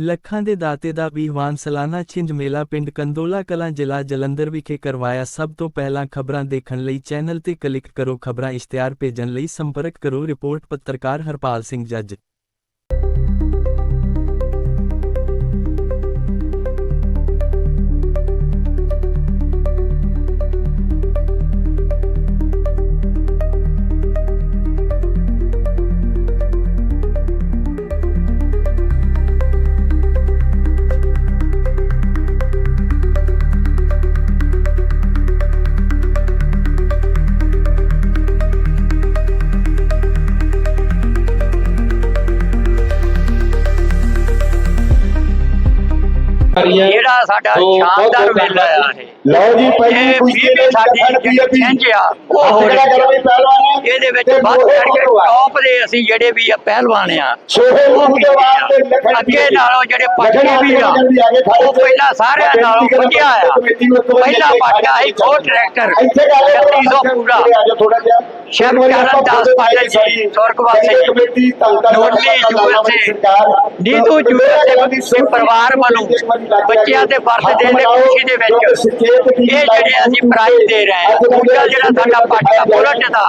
ਲੱਖਾਂ ਦੇ ਦਾਤੇ ਦਾ ਵਿਹਵਾਨ ਸਾਲਾਨਾ ਛਿੰਝ ਮੇਲਾ ਪਿੰਡ ਕੰਦੋਲਾ ਕਲਾਂ ਜ਼ਿਲ੍ਹਾ ਜਲੰਧਰ ਵਿਖੇ ਕਰਵਾਇਆ ਸਭ ਤੋਂ ਪਹਿਲਾਂ ਖਬਰਾਂ ਦੇਖਣ ਲਈ ਚੈਨਲ ਤੇ ਕਲਿੱਕ ਕਰੋ, ਖਬਰਾਂ ਇਸ਼ਤਿਹਾਰ ਭੇਜਣ ਲਈ ਸੰਪਰਕ ਕਰੋ, ਰਿਪੋਰਟ ਪੱਤਰਕਾਰ ਹਰਪਾਲ ਸਿੰਘ ਜੱਜ। ਜਿਹੜਾ ਸਾਡਾ ਸ਼ਾਨਦਾਰ ਮੇਲਾ ਆ ਇਹ। ਲਓ ਜੀ ਪਹਿਲੀ ਕੁਸ਼ਤੀ ਦੇ ਸਾਡੀ ਜਿਹੜੀ ਛਿੰਝ ਆ ਉਹ ਹੋ ਜਿਹੜਾ ਰਹੀ ਪਹਿਲਵਾਨ। ਹੈ ਇਹਦੇ ਵਿੱਚ ਵੱਧ ਚੜ ਕੇ ਟੌਪ ਦੇ ਅਸੀਂ ਜਿਹੜੇ ਵੀ ਆ ਪਹਿਲਵਾਨ ਆ। ਅੱਗੇ ਨਾਲੋਂ ਜਿਹੜੇ ਪਟਕੇ ਵੀ ਆ ਉਹ ਪਹਿਲਾਂ ਸਾਰਿਆਂ ਨਾਲੋਂ ਵਧੀਆ ਆ। ਪਹਿਲਾਂ ਪਟਕਾ ਸੀ ਖੋ ਟਰੈਕਟਰ। ਇੱਥੇ ਪੂਰਾ। ਸ਼ਿਵ ਚਰਨ ਦਾਸ ਪਾਟਿਲ ਜੀ, ਸੁਰਗਵਾਸੀ ਜੀ, ਕਮੇਟੀ ਨੋਟਲੀ ਯੂਐਸਏ, ਨੀਤੂ ਯੂਐਸਏ ਦੇ ਪਰਿਵਾਰ ਵੱਲੋਂ ਬੱਚਿਆਂ ਦੇ ਬਰਥਡੇ ਦੇ ਖੁਸ਼ੀ ਦੇ ਵਿੱਚ। ਇਹ ਜਿਹੜੇ ਅਸੀਂ ਪ੍ਰਾਈਜ਼ ਦੇ ਰਹੇ ਹਾਂ ਦੂਜਾ ਜਿਹੜਾ ਸਾਡਾ ਪਟਕਾ ਬੁਲਟ ਦਾ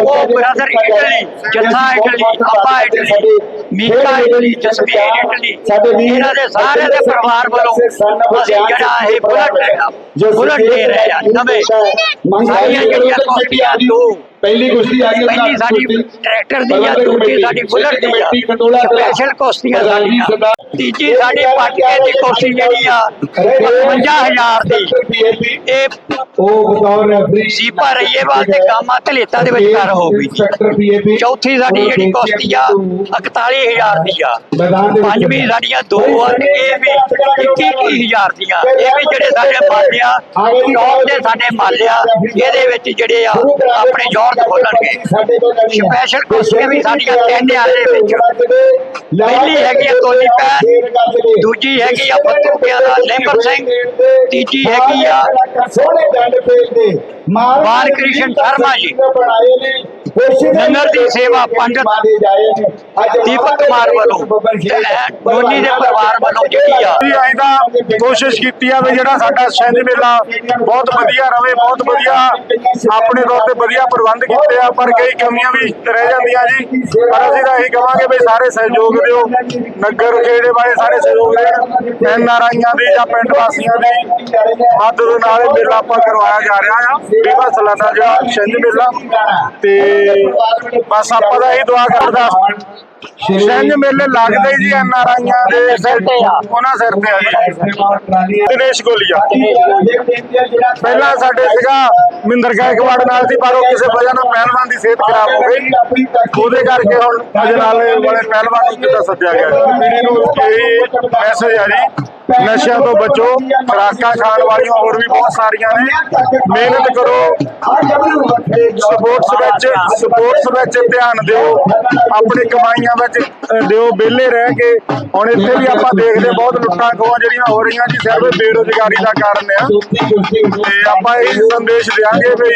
ਉਹ brother Italy Jassa Italy Appa Italy Mika Italy Jasvir Italy ਇਹਨਾਂ ਦੇ ਸਾਰੇ ਦੇ ਪਰਿਵਾਰ ਵੱਲੋਂ ਅਸੀਂ ਜਿਹੜਾ ਇਹ ਬੁਲਟ ਬੁਲਟ ਦੇ ਰਹੇ ਹਾਂ ਨਵੇਂ। ਸਾਰੀਆਂ ਜਿਹੜੀਆਂ ਕੁਸ਼ਤੀਆਂ ਦੋ ਪਹਿਲੀ ਕੁਸ਼ਤੀ ਆ ਗਈ ਪਹਿਲੀ ਸਾਡੀ ਟਰੈਕਟਰ ਦੀ ਆ ਦੂਜੀ ਸਾਡੀ ਬੁਲਟ ਦੀ ਆ ਸਪੈਸ਼ਲ ਕੁਸ਼ਤੀਆਂ ਸਾਡੀਆਂ ਤੀਜੀ ਸਾਡੀ ਪਟਕੇ ਦੀ ਕੁਸ਼ਤੀ ਜਿਹੜੀ ਆ 55000 ਦੀ। ਇਹ ਉਹ ਬਤੌਰ ਰੈਫਰੀ ਸੀਪਾ ਰਈਏਵਾਲ ਤੇ ਕਾਮਾ ਧਲੇਤਾ ਦੇ ਵਿਚਕਾਰ ਹੋਊਗੀ ਚੌਥੀ ਸਾਡੀ ਜਿਹੜੀ ਕੁਸ਼ਤੀ ਆ 41000 ਦੀ ਆ ਪੰਜਵੀਂ ਸਾਡੀਆਂ ਦੋ ਆ ਤੇ ਇਹ ਵੀ 21000 ਦੀਆਂ ਇਹ ਵੀ ਜਿਹੜੇ ਸਾਡੇ ਮਾਲਿਆ ਟੌਪ ਦੇ ਸਾਡੇ ਮਾਲਿਆ ਇਹਦੇ ਵਿੱਚ ਜਿਹੜੇ ਆ ਆਪਣੇ ਜੋਰ ਖੋਲਣਗੇ ਸਪੈਸ਼ਲ ਕੁਸ਼ਤੀ ਵੀ ਸਾਡੀਆਂ ਤਿੰਨ ਆ ਦੇ ਵਿੱਚ ਪਹਿਲੀ ਹੈਗੀ ਆ ਤੋਲੀ ਪੈਰ ਦੂਜੀ ਹੈਗੀ ਆ ਫਤੂਕਿਆਂ ਦਾ ਨਿੰਬਰ ਸਿੰਘ ਤੀਜੀ ਹੈਗੀ ਆ ਸੋਹਣੇ ਡੰਡ ਪੇਜ ਬਾਲ ਕ੍ਰਿਸ਼ਨ ਸ਼ਰਮਾ ਜੀ। ਨੰਗਰ ਦੀ ਸੇਵਾ ਪੰਡਤ ਦੀਪਕ ਕੁਮਾਰ ਵੱਲੋਂ। ਦੋਨੀ ਦੇ ਪਰਿਵਾਰ ਵੱਲੋਂ ਜਿਹੜੀ ਆ ਅਸੀਂ ਤਾਂ ਕੋਸ਼ਿਸ਼ ਕੀਤੀ ਆ ਵੀ ਜਿਹੜਾ ਸਾਡਾ ਛਿੰਝ ਮੇਲਾ ਬਹੁਤ ਵਧੀਆ ਰਵੇ, ਬਹੁਤ ਵਧੀਆ ਆਪਣੇ ਤੌਰ ਤੇ ਵਧੀਆ ਪ੍ਰਬੰਧ ਕੀਤੇ ਆ, ਪਰ ਕਈ ਕਮੀਆਂ ਵੀ ਰਹਿ ਜਾਂਦੀਆਂ ਜੀ। ਪਰ ਅਸੀਂ ਤਾਂ ਇਹੀ ਕਹਾਂਗੇ ਵੀ ਸਾਰੇ ਸਹਿਯੋਗ ਦਿਓ। ਨਗਰ ਖੇੜੇ ਵਾਲੇ ਸਾਰੇ ਸਹਿਯੋਗ ਦੇਣ। ਐਨ ਆਰ ਆਈਆਂ ਦੀ ਜਾਂ ਪਿੰਡ ਵਾਸੀਆਂ ਦੀ। ਮਦਦ ਨਾਲ ਇਹ ਮੇਲਾ ਆਪਾਂ ਕਰਵਾਇਆ ਜਾ ਰਿਹਾ ਆ। ਬੀਮਾ ਸਾਲਾਨਾ ਜਿਹੜਾ ਛਿੰਝ ਮੇਲਾ। ਤੇ ਬਸ ਆਪਾਂ ਦਾ ਇਹ ਦੁਆ ਕਰਦਾ ਛਿੰਝ ਮੇਲੇ ਲੱਗਦੇ ਜੀ, ਐਨ ਆਰ ਆਈਆਂ ਦੇ ਸਿਰ ਤੇ ਆ। ਉਹਨਾਂ ਸਿਰ ਤੇ ਆ ਜੀ। ਦਿਨੇਸ਼ ਗੋਲੀਆ। ਪਹਿਲਾਂ ਸਾਡੇ ਸੀਗਾ ਮਿੰਦਰ ਗਾਇਕਵਾੜ ਨਾਲ ਸੀ, ਪਰ ਉਹ ਕਿਸੇ ਵਜ੍ਹਾ ਨਾਲ ਪਹਿਲਵਾਨ ਦੀ ਸਿਹਤ ਖਰਾਬ ਹੋ ਗਈ। ਉਹਦੇ ਕਰਕੇ ਹੁਣ ਅਜਨਾਲੇ ਵਾਲੇ ਪਹਿਲਵਾਨ ਨੂੰ ਕਿੱਦਾਂ ਸੱਦਿਆ ਗਿਆ ਪੀੜੀ ਨੂੰ ਇਹ ਮੈਸੇਜ ਆ ਜੀ। ਨਸ਼ਿਆਂ ਤੋਂ ਬਚੋ, ਖੁਰਾਕਾਂ ਖਾਣ ਵਾਲੀਆਂ ਹੋਰ ਵੀ ਬਹੁਤ ਸਾਰੀਆਂ ਨੇ। ਮਿਹਨਤ ਕਰੋ। ਸਪੋਰਟਸ ਵਿੱਚ ਸਪੋਰਟਸ ਵਿੱਚ ਧਿਆਨ ਦਿਓ। ਆਪਣੀ ਕਮਾਈਆਂ ਵਿੱਚ ਦਿਓ, ਵਿਹਲੇ ਰਹਿ ਕੇ। ਹੁਣ ਇੱਥੇ ਵੀ ਆਪਾਂ ਦੇਖਦੇ ਬਹੁਤ ਲੁੱਟਾਂ ਖੋਹਾਂ ਜਿਹੜੀਆਂ ਹੋ ਰਹੀਆਂ ਜੀ, ਸਿਰਫ ਬੇਰੁਜ਼ਗਾਰੀ ਦਾ ਕਾਰਨ ਆ। ਤੇ ਆਪਾਂ ਇਹ ਸੰਦੇਸ਼ ਦਿਆਂਗੇ ਵੀ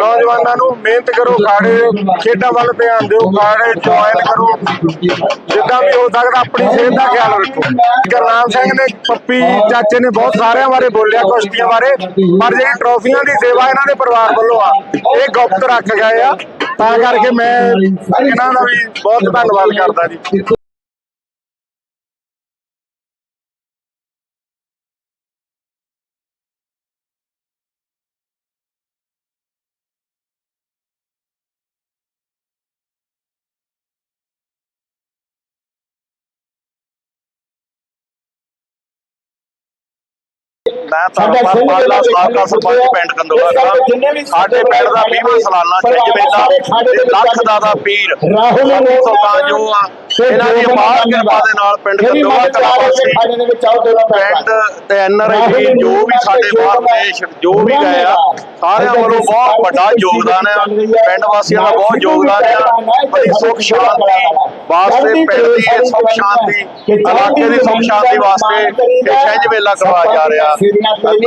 ਨੌਜਵਾਨਾਂ ਨੂੰ ਮਿਹਨਤ ਕਰੋ, ਖਾੜੇ, ਖੇਡਾਂ ਵੱਲ ਧਿਆਨ ਦਿਓ, ਖਾੜੇ ਜੁਆਇਨ ਕਰੋ। ਜਿੱਦਾਂ ਵੀ ਹੋ ਸਕਦਾ, ਆਪਣੀ ਸਿਹਤ ਦਾ ਖਿਆਲ ਰੱਖੋ। ਗੁਰਨਾਮ ਸਿੰਘ ਨੇ, ਪੱਪੀ ਚਾਚੇ ਨੇ ਬਹੁਤ ਸਾਰਿਆਂ ਬਾਰੇ ਬੋਲਿਆ, ਕੁਸ਼ਤੀਆਂ ਬਾਰੇ। ਪਰ ਜਿਹੜੀ ਟਰੋਫੀਆਂ ਦੀ ਸੇਵਾ ਇਹਨਾਂ ਦੇ ਪਰਿਵਾਰ ਵੱਲੋਂ ਆ, ਇਹ ਗੁਪਤ ਰੱਖ ਗਏ ਆ। ਤਾਂ ਕਰਕੇ ਮੈਂ ਇਹਨਾਂ ਦਾ ਵੀ ਬਹੁਤ ਧੰਨਵਾਦ ਕਰਦਾ ਜੀ। ਮੈਂ ਧਰਮਪਾਲ ਪਾਲਾ ਸਾਬਕਾ ਸਰਪੰਚ ਪਿੰਡ ਕੰਦੋਲਾ ਦਾ ਸਾਡੇ ਪਿੰਡ ਦਾ 20ਵਾਂ ਸਾਲਾਨਾ ਛਿੰਝ ਮੇਲਾ ਤੇ ਲੱਖ ਦਾ ਦਾ ਪੀਰ ਰਾਹੁਲ ਸੁਲਤਾਨ ਜੋ ਆ। ਇਹਨਾਂ ਦੀ ਅਪਾਰ ਕਿਰਪਾ ਦੇ ਨਾਲ ਪਿੰਡ ਕੰਦੋਲਾ ਕਲਾ ਵਾਸੀ ਪਿੰਡ ਤੇ ਐਨਆਰਆਈ ਜੋ ਵੀ ਸਾਡੇ ਬਾਹਰ ਦੇਸ਼ ਜੋ ਵੀ ਗਏ ਆ ਸਾਰਿਆਂ ਵੱਲੋਂ ਬਹੁਤ ਵੱਡਾ ਯੋਗਦਾਨ ਆ। ਪਿੰਡ ਵਾਸੀਆਂ ਦਾ ਬਹੁਤ ਯੋਗਦਾਨ ਆ। ਬੜੀ ਸੁਖ ਸ਼ਾਂਤੀ ਵਾਸਤੇ ਪਿੰਡ ਦੀ ਇਹ ਸੁਖ ਸ਼ਾਂਤੀ ਇਲਾਕੇ ਦੀ ਸੁਖ ਸ਼ਾਂਤੀ ਵਾਸਤੇ ਇਹ ਛਿੰਝ ਮੇਲਾ ਕਰਵਾਇਆ ਜਾ ਰਿਹਾ।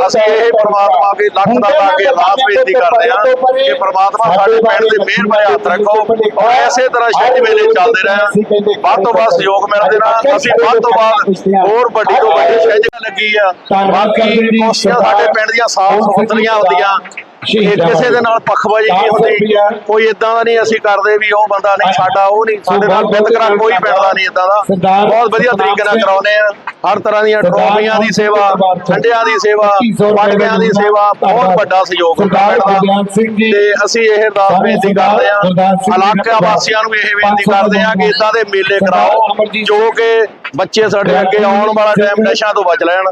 ਅਸੀਂ ਇਹ ਪ੍ਰਮਾਤਮਾ ਅੱਗੇ ਲੱਖ ਦਾ ਤਾਂ ਅੱਗੇ ਅਰਦਾਸ ਬੇਨਤੀ ਕਰਦੇ ਹਾਂ ਕਿ ਪ੍ਰਮਾਤਮਾ ਸਾਡੇ ਪਿੰਡ ਦੇ ਮਿਹਰ ਭਰੇ ਹੱਥ ਰੱਖੋ ਔਰ ਐਸੇ ਤਰ੍ਹਾਂ ਛਿੰਝ ਮੇਲੇ ਚੱਲਦੇ ਰਹਿਣ ਵੱਧ ਤੋਂ ਵੱਧ ਸਹਿਯੋਗ ਮਿਲਦੇ ਨਾ ਅਸੀਂ ਵੱਧ ਤੋਂ ਵੱਧ ਹੋਰ ਵੱਡੀ ਤੋਂ ਵੱਡੀ ਸਹਿਜ ਲੱਗੀ ਆ। ਬਾਕੀ ਕੋਸ਼ਿਸ਼ਾਂ ਸਾਡੇ ਪਿੰਡ ਦੀਆਂ ਸਾਫ਼ ਸੁਥਰੀਆਂ ਹੁੰਦੀਆਂ। ਇਹ ਕਿਸੇ ਦੇ ਨਾਲ ਪੱਖਬਾਜ਼ੀ ਨਹੀਂ ਹੁੰਦੀ। ਕੋਈ ਇਦਾਂ ਦਾ ਨਹੀਂ ਅਸੀਂ ਕਰਦੇ ਵੀ ਉਹ ਬੰਦਾ ਨਹੀਂ ਸਾਡਾ ਉਹ ਨਹੀਂ ਸਾਡੇ ਨਾਲ ਵਿਤਕਰਾ ਕੋਈ ਪਿੰਡ ਦਾ ਨਹੀਂ ਇਦਾਂ ਦਾ। ਬਹੁਤ ਵਧੀਆ ਤਰੀਕੇ ਨਾਲ ਕਰਾਉਨੇ ਆ। ਹਰ ਤਰ੍ਹਾਂ ਦੀਆਂ ਟਰੋਫੀਆਂ ਦੀ ਸੇਵਾ ਠੰਡਿਆਂ ਦੀ ਸੇਵਾ ਪਾਟਕਿਆਂ ਦੀ ਸੇਵਾ ਬਹੁਤ ਵੱਡਾ ਸਹਿਯੋਗ ਤੇ ਅਸੀਂ ਇਹ ਅਰਦਾਸ ਬੇਨਤੀ ਕਰਦੇ ਆ। ਇਲਾਕਾ ਵਾਸੀਆਂ ਨੂੰ ਇਹ ਬੇਨਤੀ ਕਰਦੇ ਆ ਕਿ ਇਦਾਂ ਦੇ ਮੇਲੇ ਕਰਾਓ ਜੋ ਕਿ ਬੱਚੇ ਸਾਡੇ ਅੱਗੇ ਆਉਣ ਵਾਲਾ ਟਾਈਮ ਨਸ਼ਿਆਂ ਤੋਂ ਬਚ ਲੈਣ।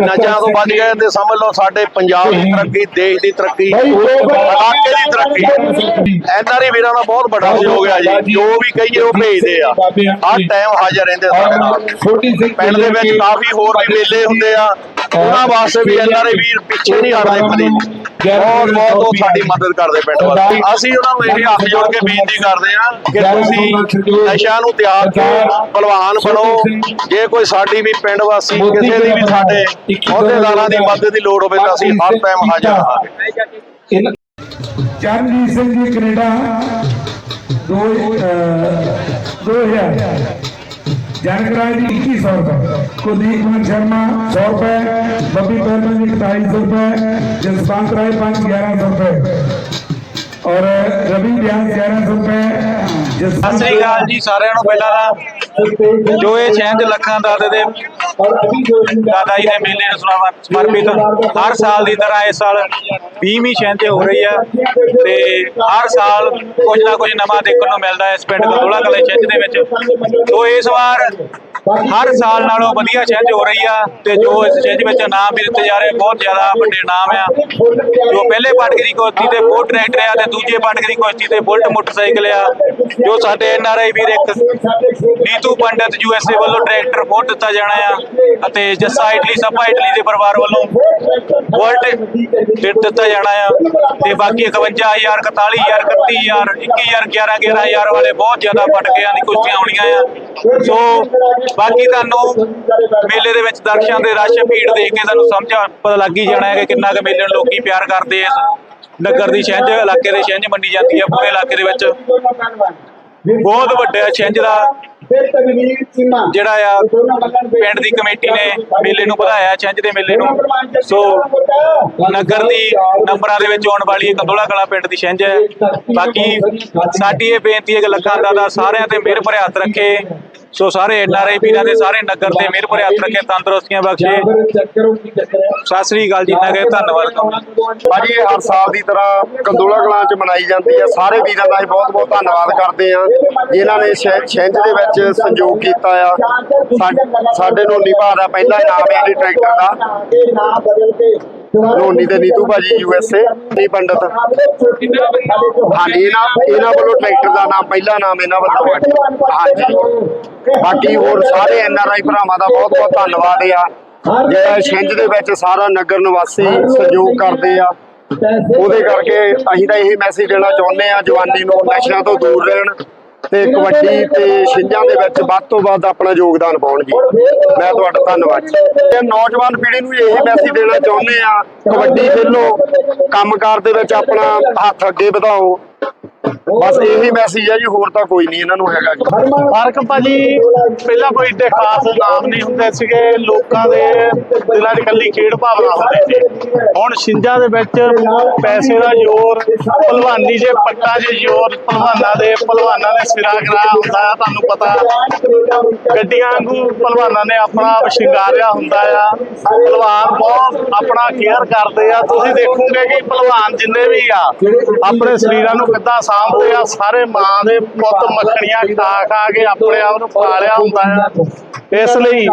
ਨਸ਼ਿਆਂ ਤੋਂ ਬਚ ਗਏ ਤੇ ਸਮਝ ਲਓ ਸਾਡੇ ਪੰਜਾਬ ਦੀ ਤਰੱਕੀ ਦੇਸ਼ ਦੀ ਤਰੱਕੀ ਇਲਾਕੇ ਦੀ ਤਰੱਕੀ। ਐਨਆਰਈ ਵੀਰਾਂ ਦਾ ਬਹੁਤ ਵੱਡਾ ਸਹਿਯੋਗ ਹੈ ਜੀ। ਜੋ ਵੀ ਕਹੀਏ ਉਹ ਭੇਜਦੇ ਆ। ਹਰ ਟਾਈਮ ਹਾਜ਼ਰ ਰਹਿੰਦੇ ਸਾਡੇ ਨਾਲ। ਪਿੰਡ ਦੇ ਵਿੱਚ ਕਾਫੀ ਹੋਰ ਵੀ ਮੇਲੇ ਹੁੰਦੇ ਆ। ਉਹਨਾਂ ਵਾਸਤੇ ਵੀ ਐਨਆਰਏ ਵੀਰ ਪਿੱਛੇ ਨਹੀਂ ਹਟਦੇ ਕਦੇ ਬਹੁਤ ਬਹੁਤ ਉਹ ਸਾਡੀ ਮਦਦ ਕਰਦੇ ਪਿੰਡ ਵਾਲੇ ਅਸੀਂ ਉਹਨਾਂ ਨੂੰ ਇਹ ਹੱਥ ਜੋੜ ਕੇ ਬੇਨਤੀ ਕਰਦੇ ਆ ਕਿ ਤੁਸੀਂ ਨਸ਼ਾ ਨੂੰ ਤਿਆਗ ਕੇ ਭਲਵਾਨ ਬਣੋ। ਜੇ। ਕੋਈ ਸਾਡੀ ਵੀ ਪਿੰਡ ਵਾਸੀ ਕਿਸੇ ਦੀ ਵੀ ਸਾਡੇ ਅਹੁਦੇਦਾਰਾਂ ਦੀ ਮਦਦ ਦੀ ਲੋੜ ਹੋਵੇ ਤਾਂ ਅਸੀਂ ਹਰ ਟਾਈਮ ਹਾਜ਼ਰ ਹਾਂ ਚਰਨਜੀਤ ਸਿੰਘ ਜੀ ਕੈਨੇਡਾ 2000 ਜਨਕ ਰਾਏ ਦੀ 2100 ਰੁਪਏ। ਕੁਲਦੀਪ ਕੁਮਾਰ ਸ਼ਰਮਾ 100 ਰੁਪਏ, ਬੱਬੀ ਪਹਿਲਵਾਨ ਜੀ 2500 ਰੁਪਏ, ਜਸਵੰਤ ਰਾਏ 5 1100 ਰੁਪਏ। ਔਰ ਰਵੀ ਬਿਆਨ 1100 ਰੁਪਏ ਸਤਿ ਸ੍ਰੀ ਅਕਾਲ ਜੀ ਸਾਰਿਆਂ ਨੂੰ ਪਹਿਲਾਂ ਦਾ ਜੋ ਇਹ ਛਿੰਝ ਲੱਖਾਂ ਦਾਦੇ ਦੇ ਦਾਦਾ ਜੀ ਦੇ ਮੇਲੇ ਨੂੰ ਸਮਰਪਿਤ, ਹਰ ਸਾਲ ਦੀ ਤਰ੍ਹਾਂ ਇਸ ਸਾਲ 20ਵੀਂ ਛਿੰਝ ਹੋ ਰਹੀ ਹੈ ਤੇ ਹਰ ਸਾਲ ਕੁਝ ਨਾ ਕੁਝ ਨਵਾਂ ਦੇਖਣ ਨੂੰ ਮਿਲਦਾ ਹੈ ਇਸ ਪਿੰਡ ਕਦੋਲਾ ਕਲੇ ਛਿੰਝ ਦੇ ਵਿੱਚ। ਤੋਂ ਇਸ ਵਾਰ ਹਰ ਸਾਲ ਨਾਲੋਂ ਵਧੀਆ ਛਿੰਝ ਹੋ ਰਹੀ ਆ ਤੇ ਜੋ ਇਸ ਛਿੰਝ ਵਿੱਚ ਨਾਮ ਵੀ ਦਿੱਤੇ ਜਾ ਰਹੇ, ਬਹੁਤ ਜ਼ਿਆਦਾ ਵੱਡੇ ਨਾਮ ਆ। ਜੋ ਪਹਿਲੇ ਪਾਟਕ ਦੀ ਕੁਸ਼ਤੀ ਤੇ ਬਹੁਤ ਟਰੈਕਟਰ ਆ ਤੇ ਦੂਜੇ ਪਾਟਕ ਦੀ ਕੁਸ਼ਤੀ ਤੇ ਬੁਲਟ ਮੋਟਰਸਾਈਕਲ ਆ, ਜੋ ਸਾਡੇ ਐਨਆਰਆਈ ਵੀਰ ਇੱਕ ਨੀਤੂ ਪੰਡਤ ਯੂਐਸਏ ਵੱਲੋਂ ਟਰੈਕਟਰ ਬੁੱਟ ਦਿੱਤਾ ਜਾਣਾ ਆ ਅਤੇ ਜੱਸਾ ਇਟਲੀ ਸਭਾ ਇਟਲੀ ਦੇ ਪਰਿਵਾਰ ਵੱਲੋਂ ਬੁਲਟ ਦਿੱਤਾ ਜਾਣਾ ਆ ਤੇ ਬਾਕੀ 51000 41000 31000 21000 11000 ਵਾਲੇ ਬਹੁਤ ਜ਼ਿਆਦਾ ਪਟਕਿਆਂ ਦੀ ਕੁਸ਼ਤੀਆਂ ਹੋਣੀਆਂ ਆ। ਸੋ ਬਾਕੀ ਤੁਹਾਨੂੰ ਮੇਲੇ ਦੇ ਵਿੱਚ ਦਰਸ਼ਕਾਂ ਦੇ ਰਸ਼, ਭੀੜ ਦੇਖ ਕੇ ਤੁਹਾਨੂੰ ਸਮਝ ਪਤਾ ਲੱਗ ਹੀ ਜਾਣਾ ਹੈ ਕਿ ਕਿੰਨਾ ਕੁ ਮੇਲੇ ਨੂੰ ਲੋਕੀ ਪਿਆਰ ਕਰਦੇ ਆ ਨਗਰ ਦੀ ਛਿੰਝ, ਇਲਾਕੇ ਦੇ ਛਿੰਝ ਮੰਡੀ ਜਾਂਦੀ ਹੈ ਪੂਰੇ ਇਲਾਕੇ ਦੇ ਵਿੱਚ। ਬਹੁਤ ਵੱਡਾ ਛਿੰਝ ਦਾ ਜਿਹੜਾ ਆ ਪਿੰਡ ਦੀ ਕਮੇਟੀ ਨੇ ਮੇਲੇ ਨੂੰ ਵਧਾਇਆ ਛਿੰਝ ਦੇ ਮੇਲੇ ਨੂੰ। ਸੋ ਨਗਰ ਦੀ ਨੰਬਰਾਂ ਦੇ ਵਿੱਚ ਆਉਣ ਵਾਲੀ ਇਹ ਕੰਦੋਲਾ ਕਲਾ ਪਿੰਡ ਦੀ ਛਿੰਝ ਹੈ। ਬਾਕੀ ਸਾਡੀ ਇਹ ਬੇਨਤੀ ਹੈ ਕਿ ਲੱਖਾਂ ਦਾਦਾ ਸਾਰਿਆਂ ਤੇ ਮਿਹਰ ਭਰੇ ਹੱਥ ਰੱਖੇ। ਸੋ ਸਾਰੇ ਐਨਆਰਆਈ ਵੀਰਾਂ ਦੇ ਸਾਰੇ ਨਗਰ ਤੇ ਮਿਹਰ ਭਰੇ ਹੱਥ ਰੱਖੇ, ਤੰਦਰੁਸਤੀਆਂ ਬਖਸ਼ੇ। ਸਤਿ ਸ੍ਰੀ ਅਕਾਲ ਜੀ, ਨਗਰ ਧੰਨਵਾਦ ਭਾਜੀ ਹਰ ਸਾਲ ਦੀ ਤਰ੍ਹਾਂ ਕੰਦੋਲਾ ਕਲਾਂ ਚ ਮਨਾਈ ਜਾਂਦੀ ਆ। ਸਾਰੇ ਵੀਰਾਂ ਦਾ ਬਹੁਤ ਬਹੁਤ ਧੰਨਵਾਦ ਕਰਦੇ ਆ ਜਿਨ੍ਹਾਂ ਨੇ ਛਿੰ- ਛਿੰਝ ਦੇ ਵਿੱਚ ਸੰਯੋਗ ਕੀਤਾ ਆ। ਸਾਡੇ ਨੂੰ ਨਿਭਾ ਦਾ ਪਹਿਲਾ ਇਨਾਮ ਹੈ ਟਰੈਕਟਰ ਦਾ। ਨੋਨੀ ਤੇ ਨੀਤੂ ਭਾਜੀ ਯੂਐਸਏ ਨੀ ਪੰਡਤ? ਹਾਂਜੀ, ਇਹਨਾਂ ਇਹਨਾਂ ਵੱਲੋਂ ਟਰੈਕਟਰ ਦਾ ਨਾਮ, ਪਹਿਲਾ ਨਾਮ ਇਹਨਾਂ ਵੱਲੋਂ ਹੈ। ਹਾਂਜੀ। ਬਾਕੀ ਹੋਰ ਸਾਰੇ ਐਨਆਰਆਈ ਭਰਾਵਾਂ ਦਾ ਬਹੁਤ ਬਹੁਤ ਧੰਨਵਾਦ ਆ। ਜਿਹੜਾ ਛਿੰਝ ਦੇ ਵਿੱਚ ਸਾਰਾ ਨਗਰ ਨਿਵਾਸੀ ਸਹਿਯੋਗ ਕਰਦੇ ਆ। ਉਹਦੇ ਕਰਕੇ ਅਸੀਂ ਤਾਂ ਇਹ ਮੈਸੇਜ ਦੇਣਾ ਚਾਹੁੰਦੇ ਆ, ਜਵਾਨੀ ਨੂੰ ਨਸ਼ਿਆਂ ਤੋਂ ਦੂਰ ਰਹਿਣ। ਤੇ ਕਬੱਡੀ ਤੇ ਛਿੰਝਾਂ ਦੇ ਵਿੱਚ ਵੱਧ ਤੋਂ ਵੱਧ ਆਪਣਾ ਯੋਗਦਾਨ ਪਾਉਣ ਜੀ ਮੈਂ ਤੁਹਾਡਾ ਧੰਨਵਾਦ ਜੀ। ਤੇ ਨੌਜਵਾਨ ਪੀੜ੍ਹੀ ਨੂੰ ਇਹ ਮੈਸੇਜ ਦੇਣਾ ਚਾਹੁੰਦੇ ਆ ਕਬੱਡੀ ਖੇਲੋ ਕੰਮਕਾਰ ਦੇ ਵਿੱਚ ਆਪਣਾ ਹੱਥ ਅੱਗੇ ਵਧਾਓ। ਬਸ ਇਹੀ ਮੈਸੇਜ ਹੈ ਜੀ, ਹੋਰ ਤਾਂ ਕੋਈ ਨਹੀਂ ਇਹਨਾਂ ਨੂੰ ਹੈਗਾ ਜੀ। ਫ਼ਰਕ ਭਾਜੀ, ਪਹਿਲਾਂ ਕੋਈ ਏਡੇ ਖਾਸ ਨਾਮ ਨਹੀਂ ਹੁੰਦੇ ਸੀਗੇ, ਲੋਕਾਂ ਦੇ ਦਿਲਾਂ 'ਚ ਇਕੱਲੀ ਖੇਡ ਭਾਵਨਾ ਹੁੰਦੀ ਸੀ। ਹੁਣ ਛਿੰਝਾਂ ਦੇ ਵਿੱਚ ਪੈਸੇ ਦਾ ਜ਼ੋਰ, ਭਲਵਾਨੀ ਜੇ ਪੱਟਾ ਜੇ ਜ਼ੋਰ, ਭਲਵਾਨਾਂ ਦੇ, ਭਲਵਾਨਾਂ ਨੇ ਸਿਰਾ ਕਰਾਇਆ ਹੁੰਦਾ ਆ, ਤੁਹਾਨੂੰ ਪਤਾ। ਗੱਡੀਆਂ ਵਾਂਗੂ ਭਲਵਾਨਾਂ ਨੇ ਆਪਣਾ ਆਪ ਸ਼ਿੰਗਾਰਿਆ ਹੁੰਦਾ ਆ। ਭਲਵਾਨ ਬਹੁਤ ਆਪਣਾ ਕੇਅਰ ਕਰਦੇ ਆ। ਤੁਸੀਂ ਦੇਖੋਗੇ ਕਿ ਭਲਵਾਨ ਜਿੰਨੇ ਵੀ ਆ, ਆਪਣੇ ਸਰੀਰਾਂ ਨੂੰ ਕਿੱਦਾਂ ਸਾਂਭਦੇ ਆ, ਸਾਰੇ ਮਾਂ ਦੇ ਪੁੱਤ ਮੱਖਣੀਆਂ ਖਾ ਖਾ ਕੇ ਆਪਣੇ ਆਪ ਨੂੰ ਪਾਲਿਆ ਹੁੰਦਾ ਆ ਇਸ ਲਈ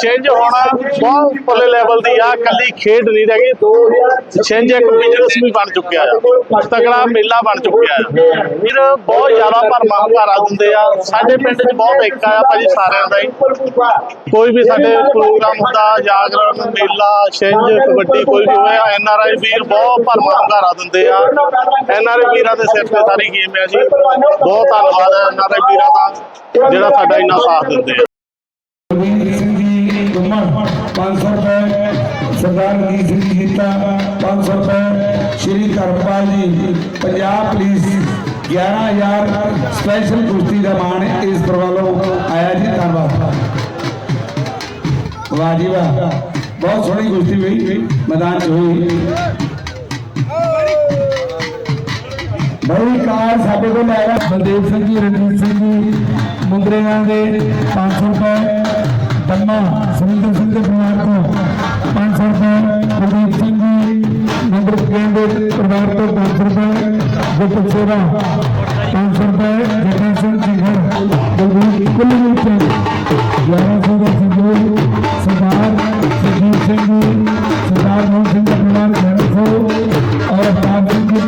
ਛਿੰਝ ਹੋਣਾ ਬਹੁਤ ਉੱਪਰਲੇ ਲੈਵਲ ਦੀ ਆ ਕੱਲੀ ਖੇਡ ਨਹੀਂ ਰਹਿ ਗਈ। ਛਿੰਝ ਇੱਕ ਬਿਜ਼ਨਸ ਵੀ ਬਣ ਚੁੱਕਿਆ ਆ। ਤਕੜਾ ਮੇਲਾ ਬਣ ਚੁੱਕਿਆ ਆ। ਫਿਰ ਬਹੁਤ ਜ਼ਿਆਦਾ ਭਰਮਾਂ ਹੁੰਗਾਰਾ ਦਿੰਦੇ ਆ। ਸਾਡੇ ਪਿੰਡ 'ਚ ਬਹੁਤ ਏਕਾ ਆ ਭਾਜੀ ਸਾਰਿਆਂ ਦਾ ਹੀ। ਕੋਈ ਵੀ ਸਾਡੇ ਪ੍ਰੋਗਰਾਮ ਹੁੰਦਾ, ਜਾਗਰਣ, ਮੇਲਾ, ਛਿੰਝ, ਕਬੱਡੀ ਕੋਈ ਵੀ ਹੋਵੇ ਐਨ ਆਰ ਆਈ ਵੀਰ ਬਹੁਤ ਭਰਮਾਂ ਹੁੰਗਾਰਾ ਦਿੰਦੇ ਆ। ਐਨ ਆਰ ਆਈ ਵੀਰਾਂ ਦੇ ਸਿਰ ਤੇ ਸਾਰੀ ਗੇਮ ਹੈ ਜੀ। ਬਹੁਤ ਧੰਨਵਾਦ ਐਨ ਆਰ ਆਈ ਵੀਰਾਂ ਦਾ, ਜਿਹੜਾ ਸਾਡਾ ਇੰਨਾ ਸਾਥ ਦਿੰਦੇ ਆ। ਰਵੀਂਦਰ ਸਿੰਘ ਜੀ ਗੁੰਮਣ 500 ਰੁਪਏ ਸਰਦਾਰ ਰਣਜੀਤ ਸਿੰਘ ਜੀ ਗੀਤਾ 500 ਰੁਪਏ ਸ਼੍ਰੀ ਧਰਮਪਾਲ ਜੀ ਪੰਜਾਬ ਪੁਲਿਸ 11000 ਸਪੈਸ਼ਲ ਕੁਸ਼ਤੀ ਦਾ ਮਾਣ ਇਸ ਵੱਲੋਂ ਆਇਆ ਜੀ ਧੰਨਵਾਦ ਵਾਹ ਜੀ ਵਾਹ ਬਹੁਤ ਸੋਹਣੀ ਕੁਸ਼ਤੀ ਹੋਈ ਮੈਦਾਨ 'ਚ ਹੋਈ ਬੜੀ ਕਾਰ ਸਾਡੇ ਕੋਲ ਆਇਆ ਬਲਦੇਵ ਸਿੰਘ ਜੀ ਰਣਜੀਤ ਸਿੰਘ ਜੀ ਮੁੰਦਰੇਆਂ ਦੇ 500 ਰੁਪਏ ਦੰਮਾ ਸੁਰਿੰਦਰ ਸਿੰਘ ਦੇ ਪਰਿਵਾਰ ਤੋਂ 500 ਰੁਪਏ ਗੁਰਦੀਪ ਸਿੰਘ ਜੀ ਨੰਬਰ ਦੇ ਪਰਿਵਾਰ ਤੋਂ 500 ਰੁਪਏ ਗੁਰਪ੍ਰੀਤ ਸੇਵਾ 500 ਰੁਪਏ ਜਗਨ ਸਿੰਘ ਜੀ ਬਲਦੀਪ ਕੁੱਲੀ ਸਿੰਘ 1100 ਦਾ ਸੰਜੋਗ ਸਰਦਾਰ ਸੁਜੀਤ ਸਿੰਘ ਜੀ ਸਰਦਾਰ ਮੋਹਨ ਸਿੰਘ ਦਾ ਪਰਿਵਾਰ 1100 ਔਰ ਅਵਤਾਰ ਸਿੰਘ ਜੀ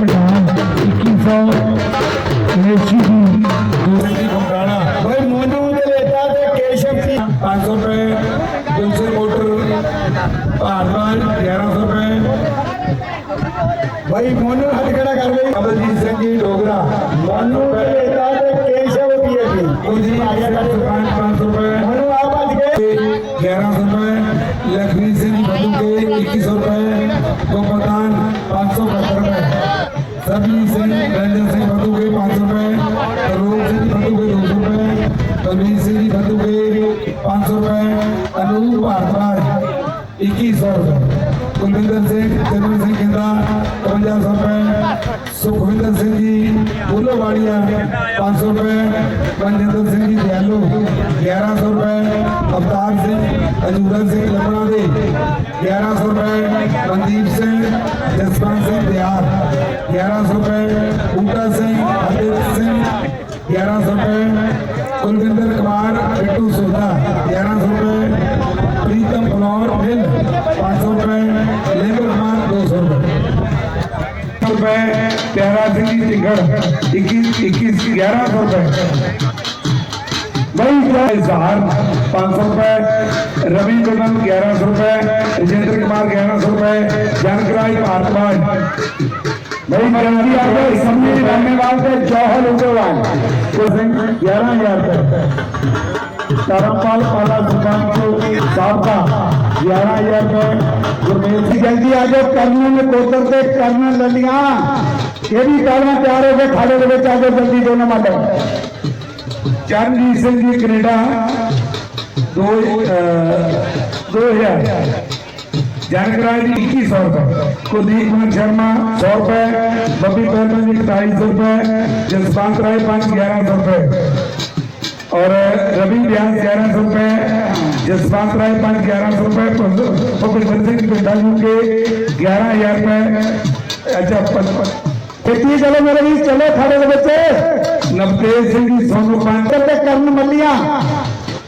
ਸਿੰਘ ਜੀ ਬੰਦੂਗੇ 500 ਰੁਪਏ ਅਨੂਪ ਭਾਰਤਰਾਜ 2100 ਰੁਪਏ। ਕੁਲਵਿੰਦਰ ਸਿੰਘ ਚੰਦਰ ਸਿੰਘ ਕਹਿੰਦਾ 55 ਰੁਪਏ। ਸੁਖਵਿੰਦਰ ਸਿੰਘ ਜੀ ਬੁੱਲੋਵਾਲੀਆ 500 ਰੁਪਏ। ਪੰਜਿੰਦਰ ਸਿੰਘ ਜੀ, ਦਿਆਲੋ 1100 ਰੁਪਏ। ਅਵਤਾਰ ਸਿੰਘ ਅਜੂਰਾ ਸਿੰਘ ਲੰਬੜਾ ਦੇ 1100 ਰੁਪਏ। ਮਨਦੀਪ ਸਿੰਘ, ਜਸਵੰਤ ਸਿੰਘ, ਦਿਆਰ 1100 ਰੁਪਏ। ਉਟਾ ਸਿੰਘ ਅਦਿਤ ਸਿੰਘ 1100 ਰੁਪਏ। कुलविंदर कुमार बिट्टू सोधा ग्यारह सौ रुपए प्रीतम फ्लॉर मिल पाँच सौ रुपए लेबर कुमार दो सौ रुपए। रुपए प्यारा सिंह टिकट इक्कीस इक्कीस ग्यारह सौ रुपए। वही क्या इजहार? पाँच सौ रुपए रवि कुंदन ग्यारह सौ रुपए राजेंद्र कुमार ग्यारह सौ रुपए जानकराज भारद्वाज भाई। गांधी आगे समझे रहने वाले जौहर उग्रवाल। ਈਸ਼ਵਰ ਸਿੰਘ 11000 ਰੁਪਏ। ਧਰਮਪਾਲ ਪਾਲਾ ਸਰਪੰਚ ਸਾਬਕਾ 11000 ਰੁਪਏ। ਗੁਰਮੇਲ ਸਿੰਘ ਜਲਦੀ ਆ ਜਾਓ ਕਰਨਾ ਨੇ ਕੋਤਰ ਤੇ ਕਰਨਾ ਲੱਲੀਆਂ ਕਿਹੜੀ ਤਾਲਵਾ ਤਿਆਰ ਹੋ ਕੇ ਖਾੜੇ ਦੇ ਵਿੱਚ ਆ ਜਾਓ, ਜਲਦੀ ਦੋਨੋਂ ਮਾਡੇ ਚਰਨਜੀਤ ਸਿੰਘ ਜੀ, ਕੈਨੇਡਾ। 2000 जान कराए जी इक्कीस सौ रुपए। कुलदीप कुमार शर्मा सौ रुपए, बब्बी पहलवान जी ढाई सौ रुपए, जसपाल राय पाँच ग्यारह सौ रुपए। और रवि ब्यास ग्यारह सौ रुपए, जसपाल राय पाँच ग्यारह सौ रुपए भूपेंद्र सिंह पिंडालू के ग्यारह हज़ार रुपए। अच्छा खेती चलो मेरे बीच, चलो खड़े बच्चे। नवतेज सिंह जी, सोनू पांडे। कर्ण मलिया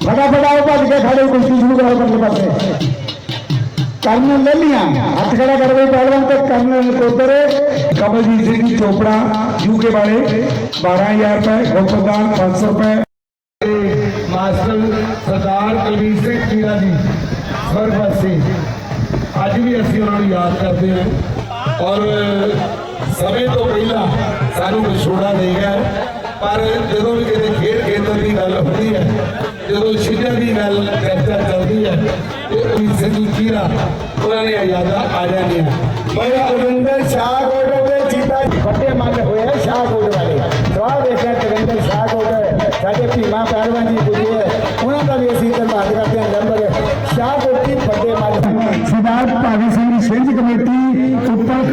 ਸਮਾਂ ਤਿਆਰੀ ਤੇ ਭੱਜ ਕੇ ਖੜੇ ਦੀ ਕੁਸ਼ਤੀ ਸ਼ੁਰੂ ਕਰੋ ਪਰਲੇ ਪਾਸੇ ਕਰਨ ਲੈ ਹੱਥ ਖੜਾ ਕਰ ਪਹਿਲਵਾਨ ਤੇ ਕਰਨ ਕੋਦਰ ਕਮਲਜੀਤ ਸਿੰਘ ਜੀ ਚੋਪੜਾ ਯੂਕੇ ਵਾਲੇ 12000 ਰੁਪਏ ਗੋਪਦਾਨ 500 ਰੁਪਏ। ਮਾਸਟਰ ਸਰਦਾਰ ਕੁਲਵੀਰ ਸਿੰਘ ਪੀਰਾ ਜੀ ਸਰਬਸੀ ਅੱਜ ਵੀ ਅਸੀਂ ਉਹਨਾਂ ਨੂੰ ਯਾਦ ਕਰਦੇ ਹਾਂ। ਔਰ ਸਮੇਂ ਤੋਂ ਪਹਿਲਾਂ ਸਾਨੂੰ ਵਿਛੋੜਾ ਦੇ ਗਿਆ ਪਰ ਜਦੋਂ ਵੀ ਕਿਤੇ ਖੇਡ ਖੇਤਰ ਦੀ ਗੱਲ ਹੁੰਦੀ ਹੈ ਜਦੋਂ ਸ਼ਿਜਾ ਦੀ ਗੱਲ ਚਰਚਾ ਚੱਲਦੀ ਹੈ, ਤੇ ਉਹ ਸਿੰਘ ਕੀਰਾ ਉਹਨਾਂ ਨੇ ਯਾਦਾਂ ਆ ਜਾਂਦੀਆਂ। ਭਾਈ ਅਰਵਿੰਦਰ ਸ਼ਾਹਕੋਟ ਦੇ ਜੀਤਾ ਵੱਡੇ ਮੱਲ ਹੋਏ ਸ਼ਾਹ ਸ਼ਾਹਕੋਟ ਵਾਲੇ। ਸਵਾਹ ਦੇਖਿਆ ਅਰਵਿੰਦਰ ਸ਼ਾਹਕੋਟ ਸਾਡੇ ਭੀਮਾ ਪਹਿਲਵਾਨ ਜੀ ਗੁਰੂ ਹੈ। ਉਹਨਾਂ ਦਾ ਵੀ ਅਸੀਂ ਧੰਨਵਾਦ ਕਰਦੇ ਹਾਂ, ਨੰਬਰ। ਸ਼ਾਹਕੋਟ ਦੀ ਵੱਡੇ ਮੱਲ ਸਰਦਾਰ ਭਾਗੀ ਸਿੰਘ ਦੀ ਸਿੰਘ ਕਮੇਟੀ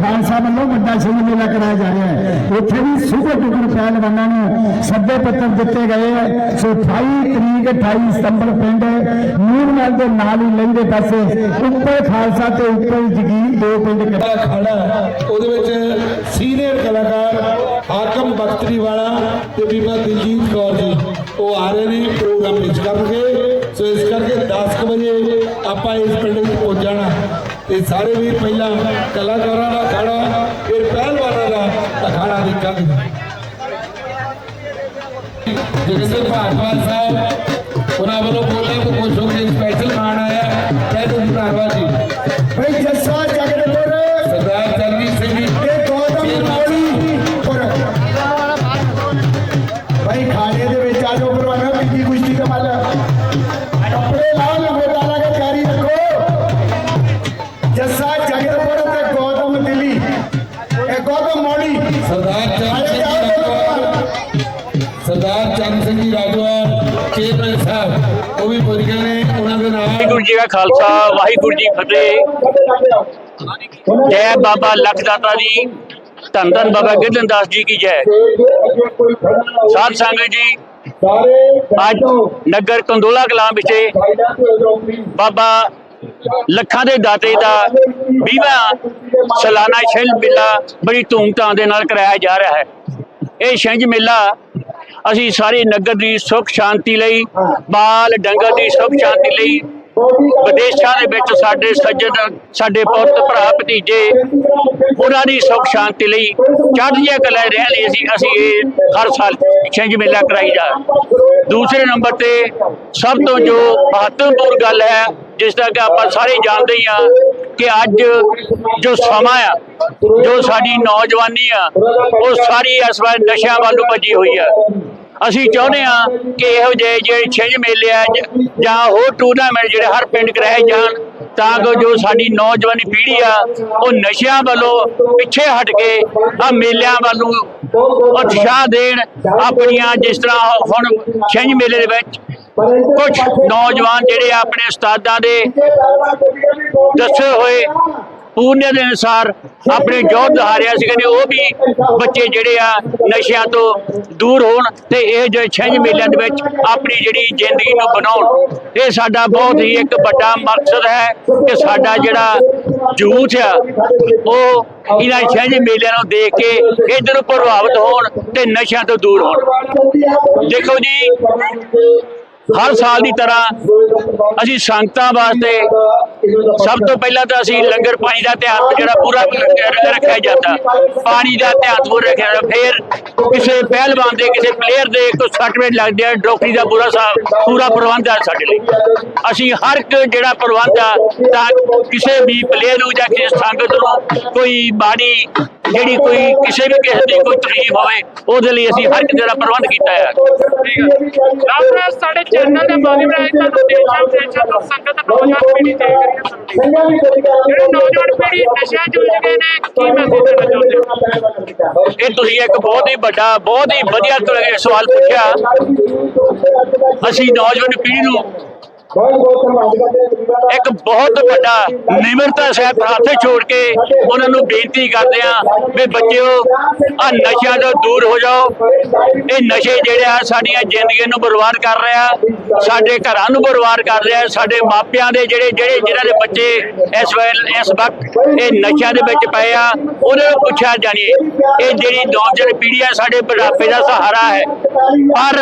ਖਾਲਸਾ ਵੱਲੋਂ ਵੱਡਾ ਸਿੰਘ ਮੇਲਾ ਕਰਾਇਆ ਜਾ ਰਿਹਾ ਹੈ। ਉੱਥੇ ਵੀ ਸੁਪਰ ਟੁਕਰ ਪਹਿਲਵਾਨਾਂ ਨੂੰ ਸੱਦੇ ਪੱਤਰ ਦਿੱਤੇ ਗਏ ਹੈ। ਸੋ 28 ਤਰੀਕ 28 ਸਤੰਬਰ ਪਿੰਡ ਨੂਰਮਲ ਦੇ ਨਾਲ ਹੀ ਲੰਘਦੇ ਪਾਸੇ ਉੱਪਰ ਖਾਲਸਾ ਤੇ ਉੱਪਰ ਜਗੀਰ ਦੋ ਪਿੰਡ ਕਿਹੜਾ ਖੜਾ ਉਹਦੇ ਵਿੱਚ ਸੀਨੀਅਰ ਕਲਾਕਾਰ ਹਾਕਮ ਬਖਤਰੀ ਵਾਲਾ ਤੇ ਬੀਬਾ ਦਿਲਜੀਤ ਕੌਰ ਜੀ। ਉਹ ਆ ਰਹੇ ਨੇ ਪ੍ਰੋਗਰਾਮ ਵਿੱਚ ਕਰਨਗੇ। ਸੋ ਇਸ ਕਰਕੇ 10 ਵਜੇ ਆਪਾਂ ਇਸ ਪਿੰਡ ਵਿੱਚ ਪਹੁੰਚਣਾ ਤੇ ਸਾਰੇ ਵੀਰ ਪਹਿਲਾਂ ਕਲਾਕਾਰਾਂ ਦਾ ਅਖਾੜਾ, ਫਿਰ ਪਹਿਲਵਾਨਾਂ ਦਾ ਅਖਾੜਾ ਦੇਖਾਂਗੇ। ਜਗਿੰਦਰ ਭਾਰਤਵਾਲ ਸਾਹਿਬ, ਉਹਨਾਂ ਵੱਲੋਂ ਬੋਲੇ ਕੋ ਖੁਸ਼ ਹੋ ਕੇ ਸਪੈਸ਼ਲ ਮਾਣ ਆਇਆ। ਜੈ ਤੁਸੀਂ ਧੰਨਵਾਦ ਜੀ। ਭਾਈ ਜੱਸਾ ਜੀ ਕਾ ਖਾਲਸਾ, ਵਾਹਿਗੁਰੂ ਜੀ ਫਤਿਹ। ਜੈ ਬਾਬਾ ਲਖਦਾਤਾ ਜੀ, ਧੰਨ ਧੰਨ ਬਾਬਾ ਗਿਰਧਨ ਦਾਸ ਜੀ ਕੀ ਜੈ। ਸਾਧ ਸੰਗਤ ਜੀ, ਅੱਜ ਨਗਰ ਕੰਦੋਲਾ ਕਲਾਂ ਵਿਖੇ ਬਾਬਾ ਲੱਖਾਂ ਦੇ ਦਾਤੇ ਦਾ 20ਵਾਂ ਸਾਲਾਨਾ ਛਿੰਝ ਮੇਲਾ ਬੜੀ ਧੂਮਧਾਮ ਦੇ ਨਾਲ ਕਰਾਇਆ ਜਾ ਰਿਹਾ ਹੈ। ਇਹ ਛਿੰਝ ਮੇਲਾ ਅਸੀਂ ਸਾਰੇ ਨਗਰ ਦੀ ਸੁੱਖ ਸ਼ਾਂਤੀ ਲਈ, ਬਾਲ ਡੰਗਰ ਦੀ ਸੁੱਖ ਸ਼ਾਂਤੀ ਲਈ ਵਿਦੇਸ਼ਾਂ ਦੇ ਵਿੱਚ ਸਾਡੇ ਸੱਜਣ, ਸਾਡੇ ਪੁੱਤ ਭਰਾ ਭਤੀਜੇ, ਉਹਨਾਂ ਦੀ ਸੁੱਖ ਸ਼ਾਂਤੀ ਲਈ ਚੜ੍ਹਦੀਆਂ ਕਲਾ ਰਹਿਣ ਲਈ ਅਸੀਂ ਅਸੀਂ ਇਹ ਹਰ ਸਾਲ ਛਿੰਝ ਮੇਲਾ ਕਰਾਈ ਜਾ ਦੂਸਰੇ ਨੰਬਰ ਤੇ ਸਭ ਤੋਂ ਜੋ ਮਹੱਤਵਪੂਰਨ ਗੱਲ ਹੈ, ਜਿਸ ਦਾ ਕਿ ਆਪਾਂ ਸਾਰੇ ਜਾਣਦੇ ਹੀ ਆ ਕਿ ਅੱਜ ਜੋ ਸਮਾਂ ਆ, ਜੋ ਸਾਡੀ ਨੌਜਵਾਨੀ ਆ, ਉਹ ਸਾਰੀ ਇਸ ਵਾਰ ਨਸ਼ਿਆਂ ਵੱਲ ਨੂੰ ਭੱਜੀ ਹੋਈ ਆ। ਅਸੀਂ ਚਾਹੁੰਦੇ ਆ ਕਿ ਇਹੋ ਜਿਹੇ ਜਿਹੜੇ ਛਿੰਝ ਮੇਲੇ ਆ, ਜਾਂ ਹੋਰ ਟੂਰਨਾਮੈਂਟ ਜਿਹੜੇ ਹਰ ਪਿੰਡ ਕਰਾਏ ਜਾਣ, ਤਾਂ ਕਿ ਜੋ ਸਾਡੀ ਨੌਜਵਾਨੀ ਪੀੜ੍ਹੀ ਆ, ਉਹ ਨਸ਼ਿਆਂ ਵੱਲੋਂ ਪਿੱਛੇ ਹਟ ਕੇ ਆ ਮੇਲਿਆਂ ਵੱਲ ਨੂੰ ਉਤਸ਼ਾਹ ਦੇਣ ਆਪਣੀਆਂ ਜਿਸ ਤਰ੍ਹਾਂ ਹੁਣ ਛਿੰਝ ਮੇਲੇ ਦੇ ਵਿੱਚ ਕੁਝ ਨੌਜਵਾਨ ਜਿਹੜੇ ਆ ਆਪਣੇ ਉਸਤਾਦਾਂ ਦੇ ਦੱਸੇ ਹੋਏ ਪੂਰਨੇ ਦੇ ਅਨੁਸਾਰ ਆਪਣੇ ਜੋਧ ਦਹਾਰਿਆ ਸੀ ਕਹਿੰਦੇ ਉਹ ਵੀ ਬੱਚੇ ਜਿਹੜੇ ਆ ਨਸ਼ਿਆਂ ਤੋਂ ਦੂਰ ਹੋਣ ਤੇ ਇਹ ਜਿਹੜੇ ਛਿੰਝ ਮੇਲਿਆਂ ਦੇ ਵਿੱਚ ਆਪਣੀ ਜਿਹੜੀ ਜ਼ਿੰਦਗੀ ਨੂੰ ਬਣਾਉਣ। ਇਹ ਸਾਡਾ ਬਹੁਤ ਹੀ ਇੱਕ ਵੱਡਾ ਮਕਸਦ ਹੈ ਕਿ ਸਾਡਾ ਜਿਹੜਾ ਜੂਥ ਆ, ਉਹ ਇਹਨਾਂ ਛਿੰਝ ਮੇਲਿਆਂ ਨੂੰ ਦੇਖ ਕੇ ਇਧਰ ਪ੍ਰਭਾਵਿਤ ਹੋਣ ਤੇ ਨਸ਼ਿਆਂ ਤੋਂ ਦੂਰ ਹੋਣ। ਦੇਖੋ ਜੀ ਹਰ ਸਾਲ ਦੀ ਤਰ੍ਹਾਂ ਅਸੀਂ ਸੰਗਤਾਂ ਵਾਸਤੇ ਸਭ ਤੋਂ ਪਹਿਲਾਂ ਤਾਂ ਅਸੀਂ ਲੰਗਰ ਪਾਣੀ ਦਾ ਧਿਆਨ ਜਿਹੜਾ ਪੂਰਾ ਰੱਖਿਆ ਜਾਂਦਾ। ਪਾਣੀ ਦਾ ਧਿਆਨ ਪੂਰਾ ਰੱਖਿਆ ਜਾਂਦਾ। ਫਿਰ ਕਿਸੇ ਪਹਿਲਵਾਨ ਦੇ, ਕਿਸੇ ਪਲੇਅਰ ਦੇ ਕੋਈ ਸਰਟੀਫਿਕੇਟ ਲੱਗਦੇ ਆ ਡਾਕਟਰੀ ਦਾ ਪੂਰਾ ਸਾ- ਪੂਰਾ ਪ੍ਰਬੰਧ ਆ ਸਾਡੇ ਲਈ। ਅਸੀਂ ਹਰ ਇੱਕ ਜਿਹੜਾ ਪ੍ਰਬੰਧ ਆ, ਤਾਂ ਕਿਸੇ ਵੀ ਪਲੇਅਰ ਨੂੰ ਜਾਂ ਕਿਸੇ ਸੰਗਤ ਨੂੰ ਕੋਈ ਬਾੜੀ ਜਿਹੜੀ ਕੋਈ ਕਿਸੇ ਵੀ ਕਿਸੇ ਦੀ ਕੋਈ ਤਕਲੀਫ ਹੋਵੇ ਉਹਦੇ ਲਈ ਅਸੀਂ ਹਰ ਇੱਕ ਜਿਹੜਾ ਪ੍ਰਬੰਧ ਕੀਤਾ ਹੈ। ਆਪਣੇ ਸਾਡੇ ਚੈਨਲ ਦੇ ਮਾਧਿਅਮ ਰਾਹੀਂ ਤੁਹਾਨੂੰ ਦੇਸ਼ਾਂ ਵਿਦੇਸ਼ਾਂ ਤੋਂ ਸੰਗਤ ਨੌਜਵਾਨ ਪੀੜ੍ਹੀ ਦੇ ਜਿਹੜੇ ਨੌਜਵਾਨ ਪੀੜ੍ਹੀ ਨਸ਼ਿਆਂ ਜੂਝ ਗਏ ਨੇ ਕੀ ਮੈਸੇਜ ਦੇਣਾ ਚਾਹੁੰਦੇ ਹੋ? ਇਹ ਤੁਸੀਂ ਇੱਕ ਬਹੁਤ ਹੀ ਵੱਡਾ ਬਹੁਤ ਹੀ ਵਧੀਆ ਸਵਾਲ ਪੁੱਛਿਆ। ਅਸੀਂ ਨੌਜਵਾਨ ਪੀੜ੍ਹੀ ਨੂੰ ਇੱਕ ਬਹੁਤ ਵੱਡਾ ਨਿਮਰਤਾ ਸਹਿਤ ਹੱਥ ਛੋੜ ਕੇ ਉਹਨਾਂ ਨੂੰ ਬੇਨਤੀ ਕਰਦੇ ਆ ਵੀ ਬੱਚਿਓ ਆ ਨਸ਼ਿਆਂ ਤੋਂ ਦੂਰ ਹੋ ਜਾਓ। ਇਹ ਨਸ਼ੇ ਜਿਹੜੇ ਆ ਸਾਡੀਆਂ ਜ਼ਿੰਦਗੀਆਂ ਨੂੰ ਬਰਬਾਦ ਕਰ ਰਿਹਾ। ਸਾਡੇ ਘਰਾਂ ਨੂੰ ਬਰਬਾਦ ਕਰ ਰਿਹਾ। ਸਾਡੇ ਮਾਪਿਆਂ ਦੇ ਜਿਹੜੇ ਜਿਹੜੇ ਜਿਹਨਾਂ ਦੇ ਬੱਚੇ ਇਸ ਵੇਲੇ ਇਸ ਵਕਤ ਇਹ ਨਸ਼ਿਆਂ ਦੇ ਵਿੱਚ ਪਏ ਆ, ਉਹਨਾਂ ਨੂੰ ਪੁੱਛਿਆ ਜਾਣੀ ਇਹ ਜਿਹੜੀ ਨੌਜਵਾਨ ਪੀੜ੍ਹੀ ਆ, ਸਾਡੇ ਬੁਢਾਪੇ ਦਾ ਸਹਾਰਾ ਹੈ। ਪਰ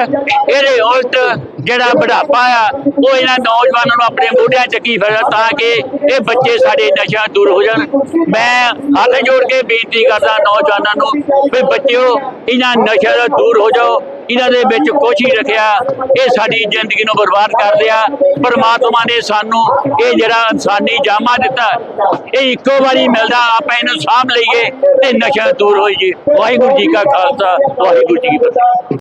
ਇਹਦੇ ਉਲਟ ਜਿਹੜਾ ਬੁਢਾਪਾ ਆ, ਉਹ ਇਹਨਾਂ ਨੌਜਵਾਨਾਂ ਨੂੰ ਆਪਣੇ ਮੋਢਿਆਂ ਚੱਕੀ ਫਿਰਦਾ ਤਾਂ ਕਿ ਇਹ ਬੱਚੇ ਸਾਡੇ ਨਸ਼ਾ ਦੂਰ ਹੋ ਜਾਣ। ਮੈਂ ਹੱਥ ਜੋੜ ਕੇ ਬੇਨਤੀ ਕਰਦਾ ਨੌਜਵਾਨਾਂ ਨੂੰ ਵੀ ਬੱਚਿਓ, ਇਹਨਾਂ ਨਸ਼ਿਆਂ ਤੋਂ ਦੂਰ ਹੋ ਜਾਓ। ਇਹਨਾਂ ਦੇ ਵਿੱਚ ਕੁਛ ਹੀ ਰੱਖਿਆ, ਇਹ ਸਾਡੀ ਜ਼ਿੰਦਗੀ ਨੂੰ ਬਰਬਾਦ ਕਰਦੇ ਆ ਪਰਮਾਤਮਾ ਨੇ ਸਾਨੂੰ ਇਹ ਜਿਹੜਾ ਇਨਸਾਨੀ ਜਾਮਾ ਦਿੱਤਾ, ਇਹ ਇੱਕੋ ਵਾਰੀ ਮਿਲਦਾ, ਆਪਾਂ ਇਹਨੂੰ ਸਾਂਭ ਲਈਏ ਤੇ ਨਸ਼ਾ ਦੂਰ ਹੋਈ ਜੀ ਵਾਹਿਗੁਰੂ ਜੀ ਕਾ ਖਾਲਸਾ, ਵਾਹਿਗੁਰੂ ਜੀ ਕੀ ਫਤਿਹ।